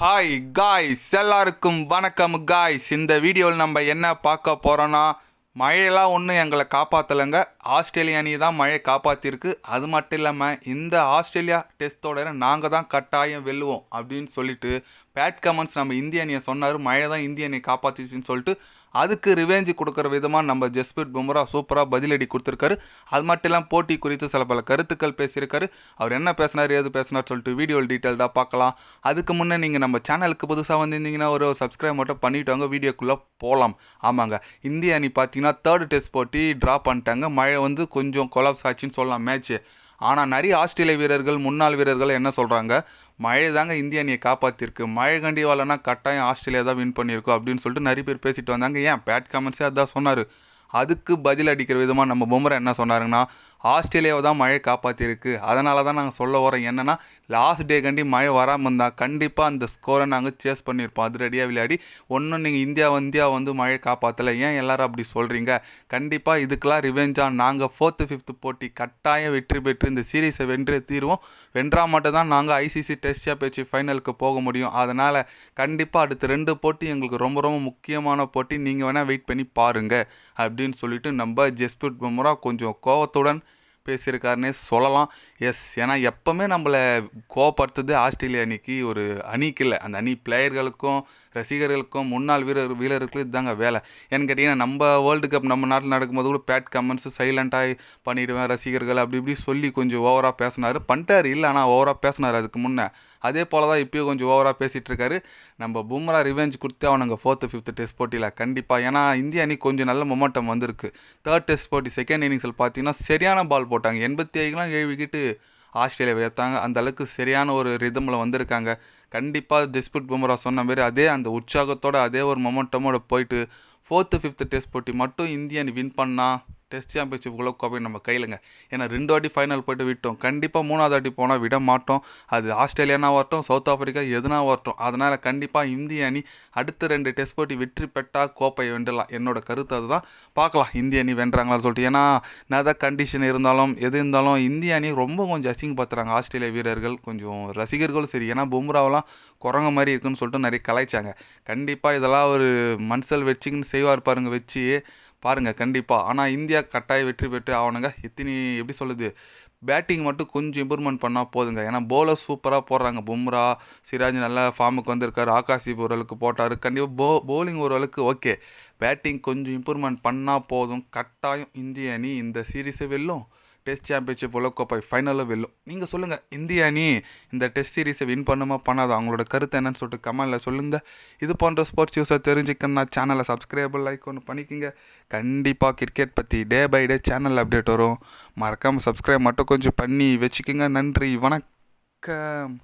Hi guys எல்லாருக்கும் வணக்கம் guys இந்த வீடியோவில் நம்ம என்ன பார்க்க போகிறோன்னா மழையெல்லாம் ஒன்றும் எங்களை காப்பாற்றலைங்க ஆஸ்திரேலியா அணி தான் மழையை காப்பாற்றிருக்கு அது மட்டும் இல்லாமல் இந்த ஆஸ்திரேலியா டெஸ்ட்டோட நாங்கள் தான் கட்டாயம் வெல்லுவோம் அப்படின்னு சொல்லிட்டு பேட் கமெண்ட்ஸ் நம்ம இந்திய அணியை சொன்னார் மழை தான் இந்திய அணியை காப்பாற்றிச்சின்னு சொல்லிட்டு அதுக்கு ரிவேஞ்சு கொடுக்குற விதமாக நம்ம ஜஸ்பிரிட் பும்ரா சூப்பராக பதிலடி கொடுத்துருக்காரு. அது மட்டும் இல்லாமல் போட்டி குறித்து சில பல கருத்துக்கள் பேசியிருக்காரு. அவர் என்ன பேசினார் ஏது பேசினார் சொல்லிட்டு வீடியோ டீட்டெயில்டாக பார்க்கலாம். அதுக்கு முன்னே நீங்கள் நம்ம சேனலுக்கு புதுசாக வந்திருந்தீங்கன்னா ஒரு சப்ஸ்கிரைப் மட்டும் பண்ணிவிட்டாங்க வாங்க வீடியோக்குள்ளே போகலாம் ஆமாங்க இந்திய அணி பார்த்தீங்கன்னா தேர்ட் டெஸ்ட் போட்டி ட்ரா பண்ணிட்டாங்க. மழை வந்து கொஞ்சம் கொலாப்ஸ் ஆச்சுன்னு சொல்லலாம் மேட்ச்சு ஆனால் நிறைய ஆஸ்திரேலிய வீரர்கள் முன்னாள் வீரர்கள் என்ன சொல்கிறாங்க மழை தாங்க இந்திய அணியை காப்பாற்றிருக்கு மழை கண்டி வரலன்னா கட்டாயம் ஆஸ்திரேலியா தான் வின் பண்ணியிருக்கோம் அப்படின்னு சொல்லிட்டு நிறைய பேர் பேசிட்டு வந்தாங்க. ஏன்? பேட் கமெண்ட்ஸே அதான் சொன்னார். அதுக்கு பதில் அடிக்கிற விதமாக நம்ம பொம்மரை என்ன சொன்னாருங்கன்னா ஆஸ்திரேலியாவை தான் மழை காப்பாற்றிருக்கு அதனால தான் நாங்கள் சொல்ல வரோம் என்னென்னா லாஸ்ட் டே கண்டி மழை வராமல் இருந்தால் கண்டிப்பாக அந்த ஸ்கோரை நாங்கள் சேஸ் பண்ணியிருப்போம். அது ரெடியாக விளையாடி ஒன்றும் நீங்கள் இந்தியா இந்தியா வந்து மழை காப்பாற்றலை ஏன் எல்லாரும் அப்படி சொல்கிறீங்க கண்டிப்பாக இதுக்கெல்லாம் ரிவெஞ்சாக நாங்கள் ஃபோர்த்து ஃபிஃப்த்து போட்டி கட்டாயம் வெற்றி பெற்று இந்த சீரீஸை வென்று தீருவோம். வென்றால் மட்டும் தான் நாங்கள் ஐசிசி டெஸ்ட் சாம்பியன்ஷிப் ஃபைனலுக்கு போக முடியும். அதனால் கண்டிப்பாக அடுத்த ரெண்டு போட்டி எங்களுக்கு ரொம்ப ரொம்ப முக்கியமான போட்டி. நீங்கள் வேணால் வெயிட் பண்ணி பாருங்கள் அப்படின்னு சொல்லிட்டு நம்ம ஜஸ்பிரிட் பும்ரா கொஞ்சம் கோவத்துடன் பேசியிருக்காருன்னே சொல்லலாம். எஸ் ஏன்னா எப்போவுமே நம்மளை கோவப்படுத்துது ஆஸ்திரேலியா அணிக்கு ஒரு அணிக்கு இல்லை. அந்த அணி பிளேயர்களுக்கும் ரசிகர்களுக்கும் முன்னாள் வீரர் வீரர்களுக்கும் இதுதாங்க வேலை. ஏன்னு கேட்டிங்கன்னா நம்ம வேர்ல்டு கப் நம்ம நாட்டில் நடக்கும்போது கூட பேட் கமெண்ட்ஸு சைலண்ட்டாக பண்ணிவிடுவேன் ரசிகர்கள் அப்படி இப்படி சொல்லி கொஞ்சம் ஓவராக பேசினார். பண்ணிட்டார் இல்லை ஆனால் ஓவராக பேசினார் அதுக்கு முன்னே. அதே போல் தான் இப்போயும் கொஞ்சம் ஓவராக பேசிகிட்டு இருக்காரு நம்ம பும்ரா ரிவெஞ்ச் கொடுத்து அவனுங்க ஃபோர்த்து ஃபிஃப்த்து டெஸ்ட் போட்டியில் கண்டிப்பாக ஏன்னா இந்திய அணி கொஞ்சம் நல்ல மொமெண்டம் வந்திருக்கு. தேர்ட் டெஸ்ட் போட்டி செகண்ட் இன்னிங்ஸில் பார்த்தீங்கன்னா சரியான பால் போட்டாங்க. எண்பத்தி ஐதுலாம் ஏழு விக்கெட்டு ஆஸ்திரேலியா ஏற்றாங்க அந்த அளவுக்கு சரியான ஒரு ரிதமில் வந்திருக்காங்க. கண்டிப்பாக ஜஸ்பிரிட் பும்ரா சொன்ன மாதிரி அதே அந்த உற்சாகத்தோடு அதே ஒரு மொமெண்டமோட போயிட்டு ஃபோர்த்து ஃபிஃப்த்து டெஸ்ட் போட்டி மட்டும் இந்திய அணி வின் பண்ணால் டெஸ்ட் சாம்பியன்ஷிப் உலக கோப்பை நம்ம கையிலங்க. ஏன்னா ரெண்டு வாட்டி ஃபைனல் போய்ட்டு விட்டோம். கண்டிப்பாக மூணாவது வாட்டி போனால் விட மாட்டோம். அது ஆஸ்திரேலியானா வரட்டும் சவுத் ஆஃப்ரிக்கா எதுனா வரட்டும். அதனால் கண்டிப்பாக இந்திய அணி அடுத்த ரெண்டு டெஸ்ட் போட்டி வெற்றி பெற்றால் கோப்பையை வென்றலாம். என்னோட கருத்து அதுதான். பார்க்கலாம் இந்திய அணி வென்றாங்களான்னு சொல்லிட்டு. ஏன்னா என்னதான் கண்டிஷன் இருந்தாலும் எது இருந்தாலும் இந்திய அணி ரொம்ப கொஞ்சம் அசிங்கப்படுத்துகிறாங்க ஆஸ்திரேலிய வீரர்கள் கொஞ்சம் ரசிகர்களும் சரி. ஏன்னா பும்ராவெல்லாம் குரங்க மாதிரி இருக்குன்னு சொல்லிட்டு நிறைய கலாய்ச்சாங்க. கண்டிப்பாக இதெல்லாம் ஒரு மனசல் வச்சுக்கின்னு செய்வார் பாருங்க வச்சு பாருங்கள் கண்டிப்பாக ஆனால் இந்தியா கட்டாய வெற்றி பெற்று ஆகணுங்க இத்தனி எப்படி சொல்லுது பேட்டிங் மட்டும் கொஞ்சம் இம்ப்ரூவ்மெண்ட் பண்ணால் போதுங்க. ஏன்னா பவுலர் சூப்பராக போடுறாங்க. பும்ரா சிராஜ் நல்ல ஃபார்முக்கு வந்திருக்காரு. ஆகாஷ் ஓரளவுக்கு போட்டார். கண்டிப்பாக போ பவுலிங் ஓரளவுக்கு ஓகே பேட்டிங் கொஞ்சம் இம்ப்ரூவ்மெண்ட் பண்ணால் போதும். கட்டாயம் இந்திய அணி இந்த சீரீஸை வெல்லும். டெஸ்ட் சாம்பியன்ஷிப் உலகக்கோப்பை ஃபைனலில் வெல்லும். நீங்கள் சொல்லுங்கள் இந்திய அணி இந்த டெஸ்ட் சீரீஸை வின் பண்ணுமா பண்ணாதா? அவங்களோட கருத்து என்னன்னு சொல்லிட்டு கமெண்டில் சொல்லுங்கள் இது போன்ற ஸ்போர்ட்ஸ் நியூஸை தெரிஞ்சுக்கணும்னா சேனலை சப்ஸ்கிரைப் லைக் ஒன்று பண்ணிக்கோங்க. கண்டிப்பாக கிரிக்கெட் பற்றி day by day channel update வரும். மறக்காமல் சப்ஸ்கிரைப் மட்டும் கொஞ்சம் பண்ணி வச்சுக்கோங்க. நன்றி வணக்கம்.